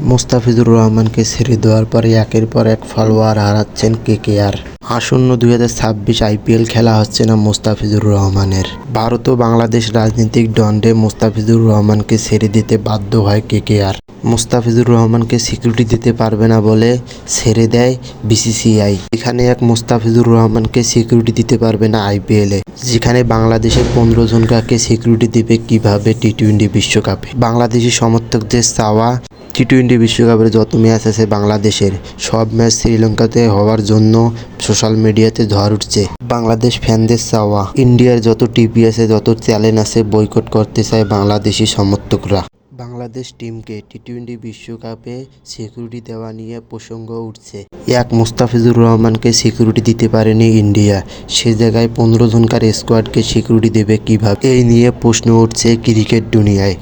মোস্তাফিজুর রহমানকে ছেড়ে দেওয়ার পরে একের পর এক ফলোয়ার হারাচ্ছেন কেকেআর আসন্ন দুই ছাব্বিশ আইপিএল খেলা হচ্ছে না মোস্তাফিজুর রহমানের। ভারত ও বাংলাদেশ রাজনৈতিক দণ্ডে মোস্তাফিজুর রহমানকে ছেড়ে দিতে বাধ্য হয় কেকেআর মোস্তাফিজুর রহমানকে সিকিউরিটি দিতে পারবে না বলে ছেড়ে দেয় বিসিসিআই। এখানে এক মোস্তাফিজুর রহমানকে সিকিউরিটি দিতে পারবে না আইপিএলে, যেখানে বাংলাদেশের পনেরো জনকে সিকিউরিটি দেবে কীভাবে টি টোয়েন্টি বিশ্বকাপে। বাংলাদেশি সমর্থকদের চাওয়া টি টোয়েন্টি বিশ্বকাপের যত ম্যাচ আছে বাংলাদেশের, সব ম্যাচ শ্রীলঙ্কাতে হওয়ার জন্য সোশ্যাল মিডিয়াতে ঝড় উঠছে। বাংলাদেশ ফ্যানদের চাওয়া, ইন্ডিয়ার যত টিভি আছে, যত চ্যানেল আছে বয়কট করতে চায় বাংলাদেশি সমর্থকরা। বাংলাদেশ টিমকে টি টোয়েন্টি বিশ্বকাপে সিকিউরিটি দেওয়া নিয়ে প্রসঙ্গ উঠছে। এক মুস্তাফিজুর রহমানকে সিকিউরিটি দিতে পারেনি ইন্ডিয়া। সে জায়গায় পনেরো জনকার স্কোয়াডকে সিকিউরিটি দেবে কীভাবে? এই নিয়ে প্রশ্ন উঠছে ক্রিকেট দুনিয়ায়।